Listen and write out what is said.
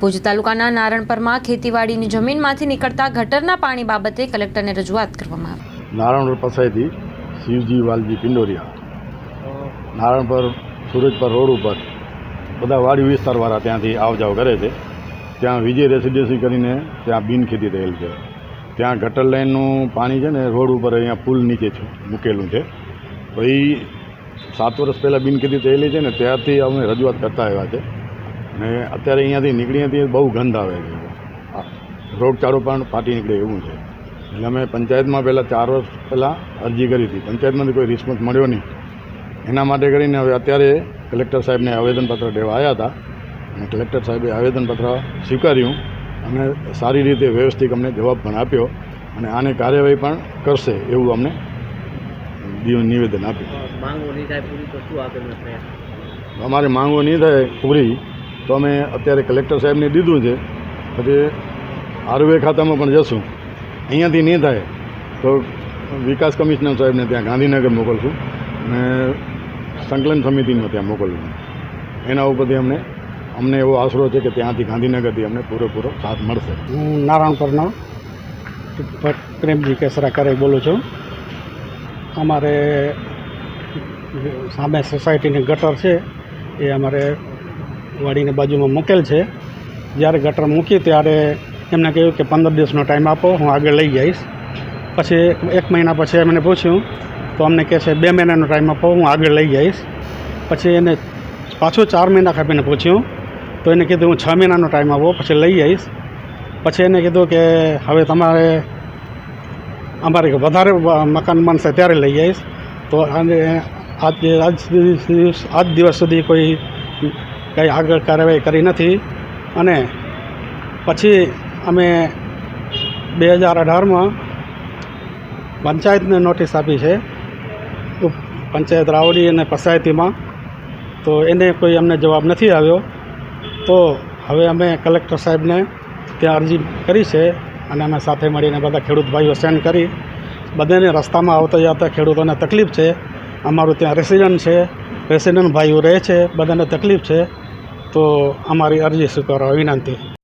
ભુજ તાલુકાના નારણપરમાં ખેતીવાડીની જમીનમાંથી નીકળતા ગટરના પાણી બાબતે કલેક્ટરને રજૂઆત કરવામાં આવી. નારાયણ પાસેથી શિવજી વાલજી પિંડોરિયા. નારણપર, સુરજપર રોડ ઉપર બધા વાડી વિસ્તારવાળા ત્યાંથી આવ જાવ કરે છે. ત્યાં વિજય રેસિડેન્સી કરીને ત્યાં બિન ખેતી થયેલ છે. ત્યાં ગટર લાઇનનું પાણી છે ને, રોડ ઉપર અહીંયા પુલ નીચે છે, મૂકેલું છે. તો એ સાત વર્ષ પહેલાં બિન ખેતી થયેલી છે ને, ત્યારથી અમે રજૂઆત કરતા આવ્યા છે. ને અત્યારે અહીંયાથી નીકળીયાથી બહુ ગંધ આવે છે. રોગચાળો પણ ફાટી નીકળે એવું છે. એટલે અમે પંચાયતમાં પહેલાં ચાર વર્ષ પહેલાં અરજી કરી હતી. પંચાયતમાંથી કોઈ રિસ્પોન્સ મળ્યો નહીં. એના માટે કરીને હવે અત્યારે કલેક્ટર સાહેબને આવેદનપત્ર દેવા આવ્યા હતા. અને કલેક્ટર સાહેબે આવેદનપત્ર સ્વીકાર્યું અને સારી રીતે વ્યવસ્થિત અમને જવાબ પણ આપ્યો અને આની કાર્યવાહી પણ કરશે એવું અમને નિવેદન આપ્યું. અમારી માંગો નહીં થાય પૂરી. તો અમે અત્યારે કલેક્ટર સાહેબને દીધું છે. પછી આરવે ખાતામાં પણ જશું. અહીંયાથી નહીં થાય. તો વિકાસ કમિશનર સાહેબને ત્યાં ગાંધીનગર મોકલશું અને સંકલન સમિતિને ત્યાં મોકલવું એના ઉપરથી અમને અમને એવો આશરો છે કે ત્યાંથી ગાંધીનગરથી અમને પૂરેપૂરો સાથ મળશે. હું નારાયણપુરનો પ્રેમજી કેસરા કરે બોલું છું. અમારે સામે સોસાયટીની ગટર છે. એ અમારે વાડીની બાજુમાં મૂકેલ છે. જ્યારે ગટર મૂકી ત્યારે એમને કહ્યું કે પંદર દિવસનો ટાઈમ આપો, હું આગળ લઈ જઈશ પછી એક મહિના પછી એમને પૂછ્યું, તો અમને કહે છે, બે મહિનાનો ટાઈમ આપો, હું આગળ લઈ જઈશ પછી એને પાછું ચાર મહિના કાપીને પૂછ્યું, તો એને કીધું, હું છ મહિનાનો ટાઈમ આપો, પછી લઈ જઈશ પછી એને કીધું કે, હવે તમારે, અમારે વધારે મકાન બનશે ત્યારે લઈ જઈશ તો આજ આજ સુધી આજ દિવસ સુધી કોઈ કંઈ આગળ કાર્યવાહી કરી નથી. અને પછી અમે બે હજાર અઢારમાં પંચાયતને નોટિસ આપી છે પંચાયત રાવડી અને પંચાયતીમાં. તો એને કોઈ અમને જવાબ નથી આવ્યો. તો હવે અમે કલેક્ટર સાહેબને ત્યાં અરજી કરી છે અને અમે સાથે મળીને બધા ખેડૂત ભાઈઓ સેન્ડ કરી. બધાને રસ્તામાં આવતા જતા ખેડૂતોને તકલીફ છે. અમારું ત્યાં રેસિડન્ટ છે. રેસિડન્ટ ભાઈઓ રહે છે બધાને તકલીફ છે તો અમારી અરજી સ્વીકારવા વિનંતી.